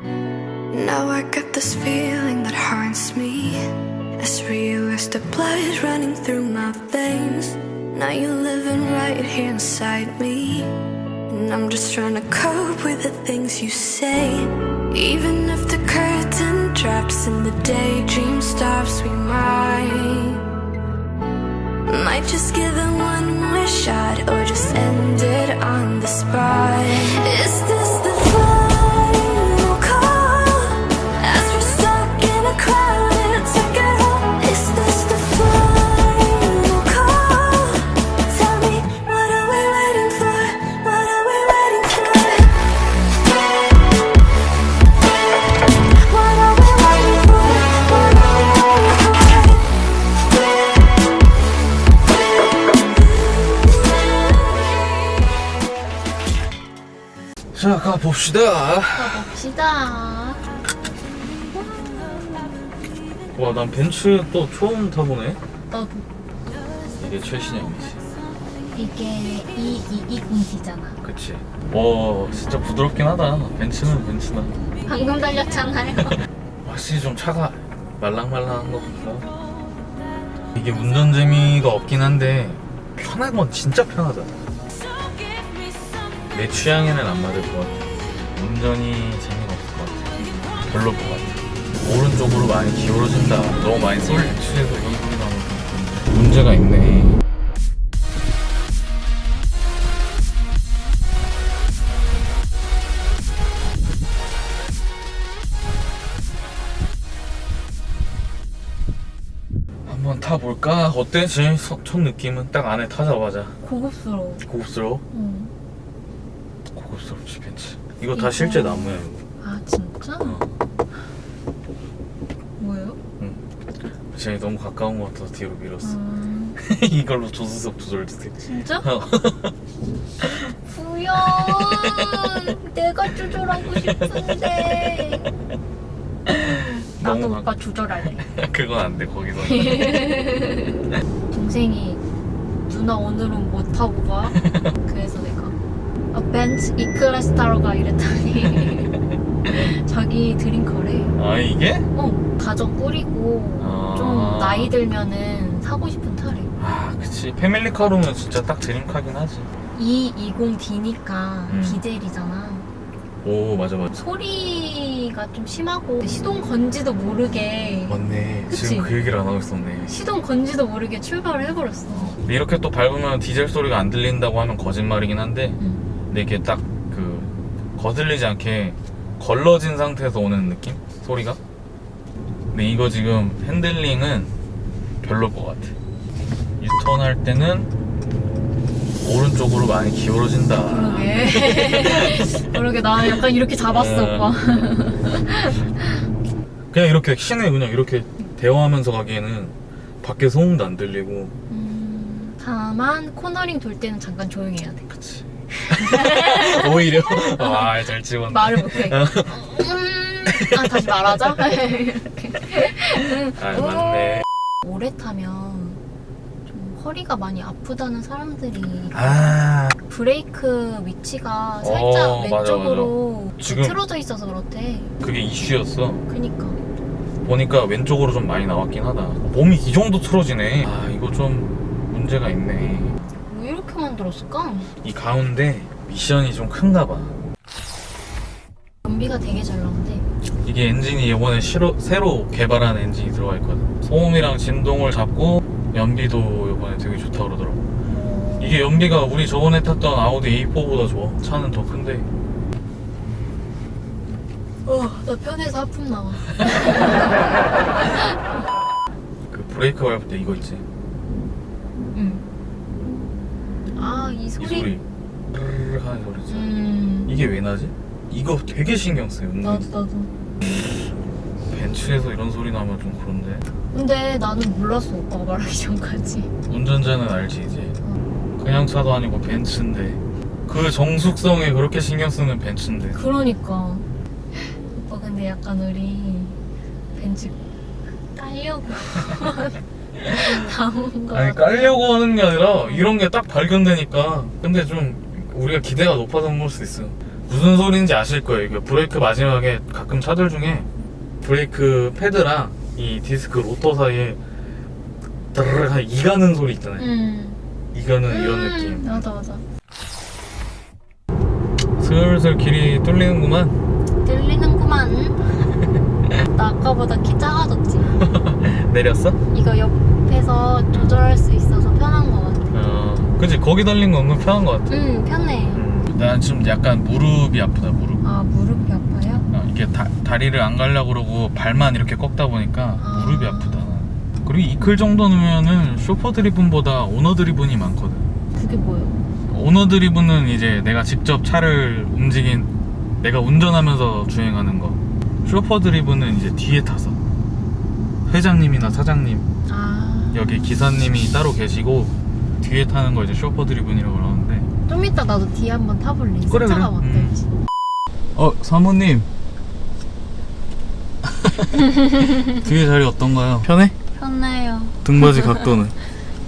Now I got this feeling that haunts me. As real as the blood running through my veins. Now you're living right here inside me. And I'm just trying to cope with the things you say. Even if the curtain drops and the daydream stops, we might. Might just give it one more shot 자, 가봅시다. 가봅시다. 와, 난 벤츠 또 처음 타보네. 너도 이게 최신형이지. 이게 2220D잖아. 그치. 와, 진짜 부드럽긴 하다. 벤츠는 벤츠다. 방금 달렸잖아요. 확실히 좀 차가 말랑말랑한 것 같다. 이게 운전 재미가 없긴 한데, 편한 건 진짜 편하다. 내 취향에는 안 맞을 것 같아. 운전이 재미가 없을 것 같아. 별로일 것 같아. 오른쪽으로 많이 기울어진다. 너무 많이 취해서 이런 소리 나면 좀 그런데. 문제가 있네. 한번 타볼까? 어때? 제첫 느낌은 딱 안에 타자마자 고급스러워. 고급스러워? 응. 고급스럽지 벤츠 이거 다 이거- 실제 나무야 이거 아 진짜? 어. 뭐예요? 쟤 너무 가까운 것 같아서 뒤로 밀었어 음, 이걸로 조수석 조절도 돼 진짜? 어. 구연. 내가 조절하고 싶은데. 나도 너무 오빠 조절할래. 그건 안 돼 거기서 동생이 누나 오늘은 뭐 타고 가? 벤츠 E클래스 타러 가 이랬더니 자기 드림카래. 아 이게? 어 가족 꾸리고 아. 좀 나이 들면은 사고 싶은 차래. 아 그치 패밀리카로는 진짜 딱 드림카긴 하지 220D니까 음. 디젤이잖아. 오 맞아 맞아 소리가 좀 심하고 시동 건지도 모르게 맞네 그치? 지금 그 얘기를 안 하고 있었네 시동 건지도 모르게 출발을 해버렸어. 근데 이렇게 또 밟으면 디젤 소리가 안 들린다고 하면 거짓말이긴 한데 응. 근데 이게 딱 그 거슬리지 않게 걸러진 상태에서 오는 느낌? 소리가? 근데 이거 지금 핸들링은 별로일 것 같아 유턴할 때는 오른쪽으로 많이 기울어진다 그러게. 그러게 나 약간 이렇게 잡았어 음. 오빠. 그냥 이렇게 시내 그냥 이렇게 대화하면서 가기에는 밖에 소음도 안 들리고 음, 다만 코너링 돌 때는 잠깐 조용해야 돼. 그치 오히려 와잘 찍었네 말을 못해. 음, 아 다시 말하자. 이렇게. 아 맞네 오래 타면 좀 허리가 많이 아프다는 사람들이 아 브레이크 위치가 살짝 어, 맞아, 왼쪽으로 지금- 틀어져 있어서 그렇대. 그게 이슈였어 그니까. 보니까 왼쪽으로 좀 많이 나왔긴 하다. 몸이 이 정도 틀어지네. 아, 이거 좀 문제가 있네. 왜 이렇게 만들었을까? 이 가운데 미션이 좀 큰가 봐. 연비가 되게 잘 나온대. 이게 엔진이 이번에 시로, 새로 개발한 엔진이 들어가 있거든. 소음이랑 진동을 잡고 연비도 이번에 되게 좋다고 그러더라고. 어, 이게 연비가 우리 저번에 탔던 아우디 A4보다 좋아. 차는 더 큰데. 어, 나 편해서 하품 나와. 그 브레이크 밟을 때 이거 있지. 응. 아, 이이 소리. 소리. 르르 하는 소리 있지. 음. 이게 왜 나지? 이거 되게 신경 써요. 나도 은근. 나도. 벤츠에서 이런 소리 나면 좀 그런데. 근데 나는 몰랐어 오빠가 말하기 전까지. 운전자는 알지 이제 그냥 차도 아니고 벤츠인데 그 정숙성에 그렇게 신경 쓰는 벤츠인데 그러니까. 오빠 근데 약간 우리 벤츠 깔려고 나온 거. 아니 깔려고 하는 게 아니라 이런 게 딱 발견되니까 근데 좀 우리가 기대가 높아서 그럴 수 있어 무슨 소리인지 아실 거예요. 이게 브레이크 마지막에 가끔 차들 중에 브레이크 패드랑 이 디스크 로터 사이에 드르륵 이가는 소리 있잖아요. 음. 이가는 이런 음, 느낌. 맞아 맞아. 슬슬 길이 뚫리는구만. 들리는구만. 나 아까보다 키 작아졌지. 내렸어? 이거 옆에서 조절할 수 있어서 편한 것 같아. 어, 그치 거기 달린 거 은근 편한 것 같아. 응, 편해. 음, 난 지금 약간 무릎이 아프다 무릎. 아, 무릎이 아파요? 어, 이게 다, 다리를 안 가려고 그러고 발만 이렇게 꺾다 보니까 아. 무릎이 아프다. 그리고 이클 정도 넣으면은 쇼퍼 드리븐보다 오너 드리븐이 많거든. 그게 뭐예요? 오너 드리븐은 이제 내가 직접 차를 움직인 내가 운전하면서 주행하는 거. 쇼퍼 드리븐은 이제 뒤에 타서 회장님이나 사장님 아. 여기 기사님이 따로 계시고 뒤에 타는 거 이제 쇼퍼 드리븐이라고 그러는데. 좀 이따 나도 뒤에 한번 타볼래. 그래, 그래. 어떨지. 어 사모님 뒤에 자리 어떤가요? 편해? 편해요. 등받이 각도는?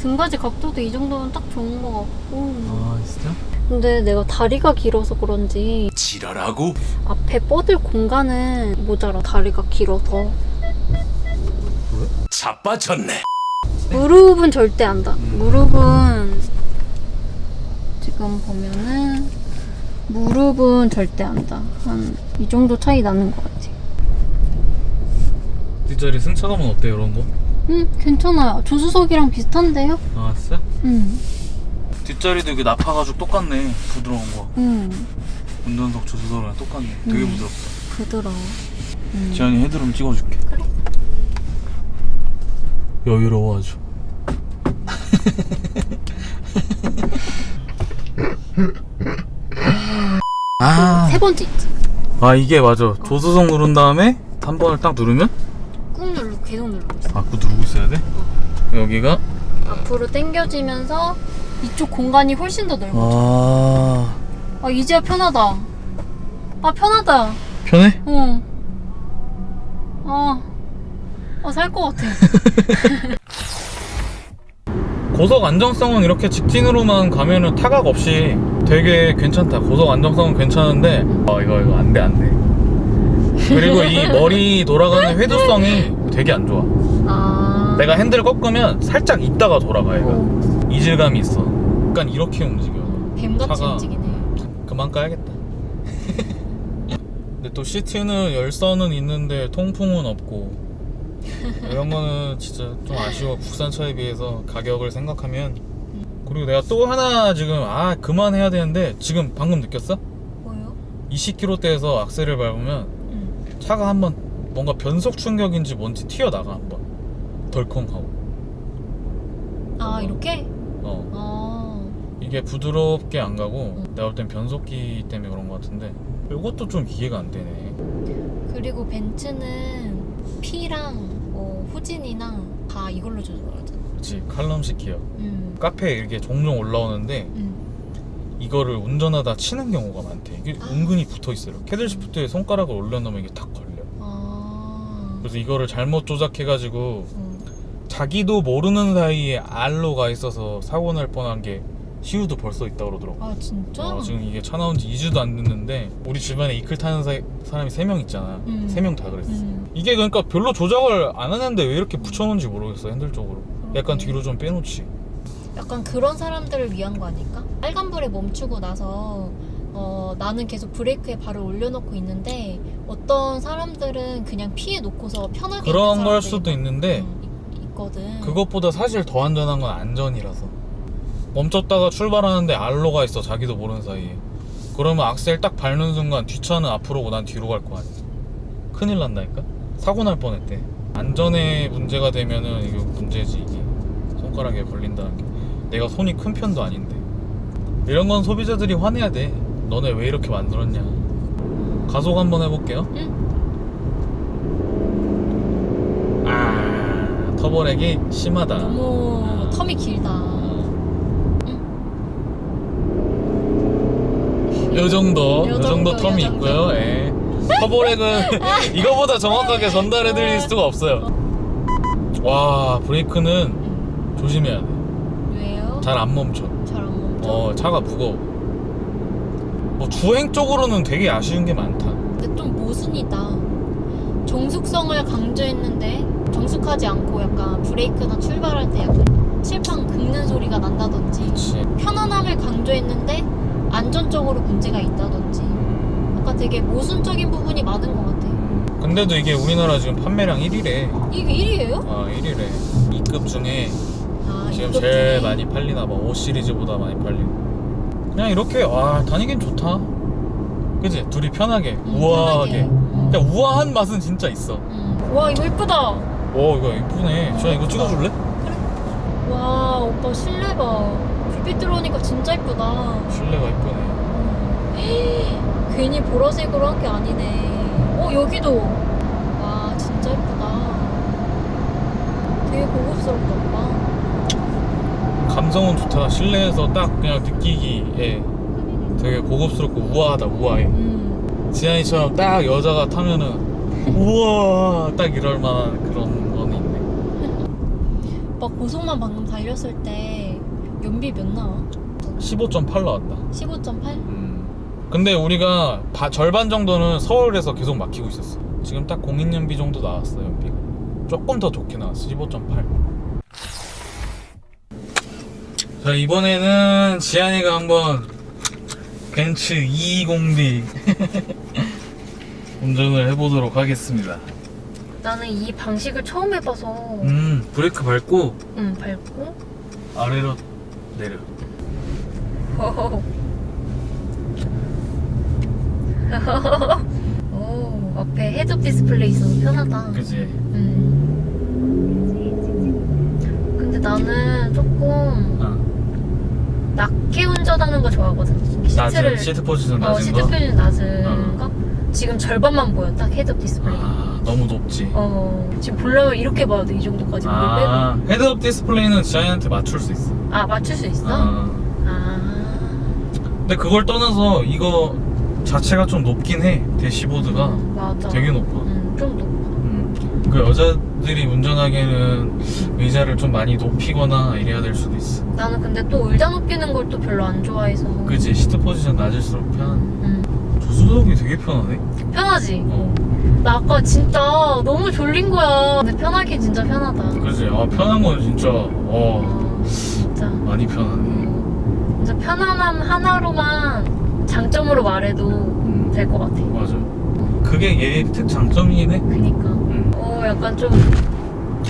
등받이 각도도 이 정도면 딱 좋은 것 같고. 아 진짜? 근데 내가 다리가 길어서 그런지 지랄하고 앞에 뻗을 공간은 모자라. 다리가 길어서. 자빠졌네. 무릎은 절대 안 닿아. 무릎은 지금 보면은 무릎은 절대 안 닿아. 한이 정도 차이 나는 것 같아. 뒷자리 승차감은 어때 이런 거? 응, 괜찮아요. 조수석이랑 비슷한데요? 아 진짜? 응, 뒷자리도 이게 나파가지고 똑같네 부드러운 거 응. 운전석 조수석이랑 똑같네 되게 음. 부드럽다 부드러워. 응. 지안이 헤드룸 찍어줄게 그래. 여유로워 아주 아, 세 번째 있지. 아 이게 맞아 조수석 누른 다음에 한 번을 딱 누르면 꾹 누르고 계속 누르고 있어. 아 그거 누르고 있어야 돼? 여기가 앞으로 당겨지면서 이쪽 공간이 훨씬 더 넓어. 아 아, 이제야 편하다. 아, 편하다. 편해? 어. 아, 아, 살것 같아. 고속 안정성은 이렇게 직진으로만 가면은 타각 없이 되게 괜찮다. 고속 안정성은 괜찮은데, 아, 이거, 이거 안 돼, 안 돼. 그리고 이 머리 돌아가는 회두성이 되게 안 좋아. 아. 내가 핸들 꺾으면 살짝 있다가 돌아가, 얘가. 어, 이질감이 있어. 약간 이렇게 움직여. 뱀같이 차가- 움직이네. 그만 까야겠다. 근데 또 시트는 열선은 있는데 통풍은 없고 이런 거는 진짜 좀 아쉬워 국산차에 비해서 가격을 생각하면 그리고 내가 또 하나 지금 아 그만해야 되는데 지금 방금 느꼈어? 뭐요? 20km대에서 악셀을 밟으면 응. 차가 한번 뭔가 변속 충격인지 뭔지 튀어나가 한번 덜컹하고 아, 이렇게? 어 아. 이게 부드럽게 안 가고 내가 볼 땐 변속기 때문에 그런 것 같은데 이것도 좀 이해가 안 되네 그리고 벤츠는 P랑 뭐 후진이랑 다 이걸로 조절하잖아. 그치 칼럼식 기어 음. 카페에 이렇게 종종 올라오는데 음. 이거를 운전하다 치는 경우가 많대 이게 아. 은근히 붙어있어요 캐들 시프트에 손가락을 올려놓으면 이게 탁 걸려 아. 그래서 이거를 잘못 조작해가지고 음. 자기도 모르는 사이에 R로 가 있어서 사고 날 뻔한 게 시우도 벌써 있다 그러더라고 아, 진짜? 어, 지금 이게 차 나온 지 2주도 안 됐는데 우리 주변에 이클 타는 사, 사람이 3명 있잖아 음. 3명 다 그랬어 음. 이게 그러니까 별로 조작을 안 하는데 왜 이렇게 붙여놓은지 모르겠어 핸들 쪽으로 약간 음. 뒤로 좀 빼놓지 약간 그런 사람들을 위한 거 아닐까? 빨간불에 멈추고 나서 어, 나는 계속 브레이크에 발을 올려놓고 있는데 어떤 사람들은 그냥 피해 놓고서 편하게 그런 있는 걸 사람들이 수도 있는데 음, 있- 있거든. 그것보다 사실 더 안전한 건 안전이라서 멈췄다가 출발하는데 알로 가 있어 자기도 모르는 사이에 그러면 악셀 딱 밟는 순간 뒷차는 앞으로 오고 난 뒤로 갈 거 아니야 큰일 난다니까 사고 날 뻔했대. 안전에 문제가 되면은 이거 문제지 이게. 손가락에 걸린다는 게. 내가 손이 큰 편도 아닌데. 이런 건 소비자들이 화내야 돼. 너네 왜 이렇게 만들었냐. 가속 한번 해볼게요. 아 터보렉이 심하다. 너무 텀이 길다. 요 정도, 요요 정도 텀이. 있고요. 예. 터보렉은 이거보다 정확하게 전달해 드릴 수가 없어요. 와, 브레이크는 조심해야 돼. 왜요? 잘 안 멈춰. 잘 안 멈춰. 어, 차가 무거워. 뭐 주행 쪽으로는 되게 아쉬운 게 많다. 근데 좀 모순이다. 정숙성을 강조했는데 정숙하지 않고 약간 브레이크나 출발할 때 약간 칠판 긁는 소리가 난다든지 그치. 편안함을 강조했는데 안전적으로 문제가 있다든지 약간 되게 모순적인 부분이 많은 것 같아. 근데도 이게 우리나라 지금 판매량 1위래. 이게 1위예요? 아 1위래. 2급 중에 아, 지금 이것 제일 중에. 많이 팔리나 봐. 5 시리즈보다 많이 팔리고. 그냥 이렇게 와 다니긴 좋다. 그지? 둘이 편하게 음, 우아하게. 편하게. 음. 우아한 맛은 진짜 있어. 음. 와 이거 예쁘다. 오 이거 이쁘네. 저 이거 찍어줄래? 와 오빠 실내 봐. 불빛 들어오니까 진짜 예쁘다. 실내가 이쁘네. 괜히 보라색으로 한 게 아니네. 어 여기도. 와 진짜 예쁘다. 되게 고급스럽다 오빠. 감성은 좋다. 실내에서 딱 그냥 느끼기에 되게 고급스럽고 우아하다. 우아해. 음. 지안이처럼 딱 여자가 타면은 우와 딱 이럴 만한 그런 거는 있네. 오빠 고속만 방금 달렸을 때 연비 몇 나와? 15.8 나왔다. 15.8? 음. 근데 우리가 바- 절반 정도는 서울에서 계속 막히고 있었어. 지금 딱 공인연비 정도 나왔어 연비가. 조금 더 좋게 나왔어. 15.8. 자 이번에는 지안이가 한번 벤츠 220D 운전을 해보도록 하겠습니다. 나는 이 방식을 처음 해봐서 음 브레이크 밟고 음 밟고 아래로 내려. 호호. 오 앞에 헤드업 디스플레이 있어서 편하다 그지? 음. 근데 나는 조금 어. 낮게 운전하는 거 좋아하거든 낮은 시트를 시트 포지션 어, 낮은 시트 거. 표준 낮은 거 지금 절반만 보여 딱 헤드업 디스플레이 아 너무 높지. 어 지금 보려면 이렇게 봐야 돼 이 정도까지 아 헤드업 디스플레이는 지안이한테 맞출 수 있어. 빼고 아 맞출 수 있어? 아. 아 근데 그걸 떠나서 이거 자체가 좀 높긴 해. 대시보드가 음, 맞아 되게 높아. 음, 좀 높아 음. 그 여자들이 운전하기에는 의자를 좀 많이 높이거나 이래야 될 수도 있어. 나는 근데 또 의자 높이는 걸 또 별로 안 좋아해서 그지? 시트 포지션 낮을수록 편. 음, 조수석이 되게 편하네. 편하지? 어. 나 아까 진짜 너무 졸린 거야 근데 편하긴 진짜 편하다 그지? 아 편한 건 진짜 어 어, 진짜 많이 편하네. 음, 진짜 편안함 하나로만 장점으로 말해도 음. 될 것 같아 맞아. 그게 얘 특장점이긴 해. 그니까 음. 어 약간 좀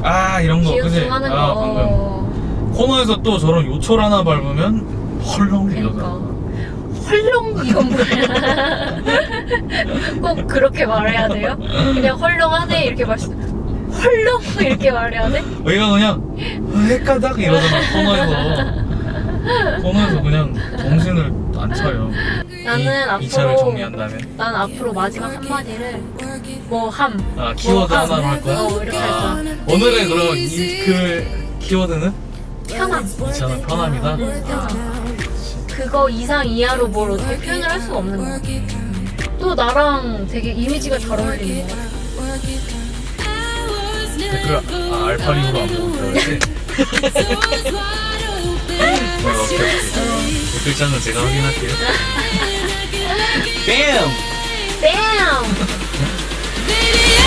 아 이런 거 그지? 기운승하는 아거 방금 어, 코너에서 또 저런 요철 하나 밟으면 헐렁 그니까 이러잖아. 헐렁 이건 뭐야 꼭 그렇게 말해야 돼요? 그냥 헐렁하네 이렇게 말씀 헐렁 이렇게 말해야 돼? 얘가 그냥 헷가닥 이러잖아 코너에서 코너에서 그냥 정신을 안 차려 나는 이, 앞으로- 정리한다면? 난 앞으로 마지막 한마디를 뭐함 아 키워드 뭐, 하나로 할 거야? 어, 이렇게 할 거야. 아, 오늘의 그럼 이 그 키워드는? 편함. 이 차는 편함이다? 응, 편함. 그거 이상 이하로 뭘 어떻게 표현을 할 수가 없는 거야. 또 나랑 되게 이미지가 잘 어울리는 거야. 댓글 아, 알파링으로 안 보고 댓 글창은 제가 확인할게요 뺨! 뺨! Baby,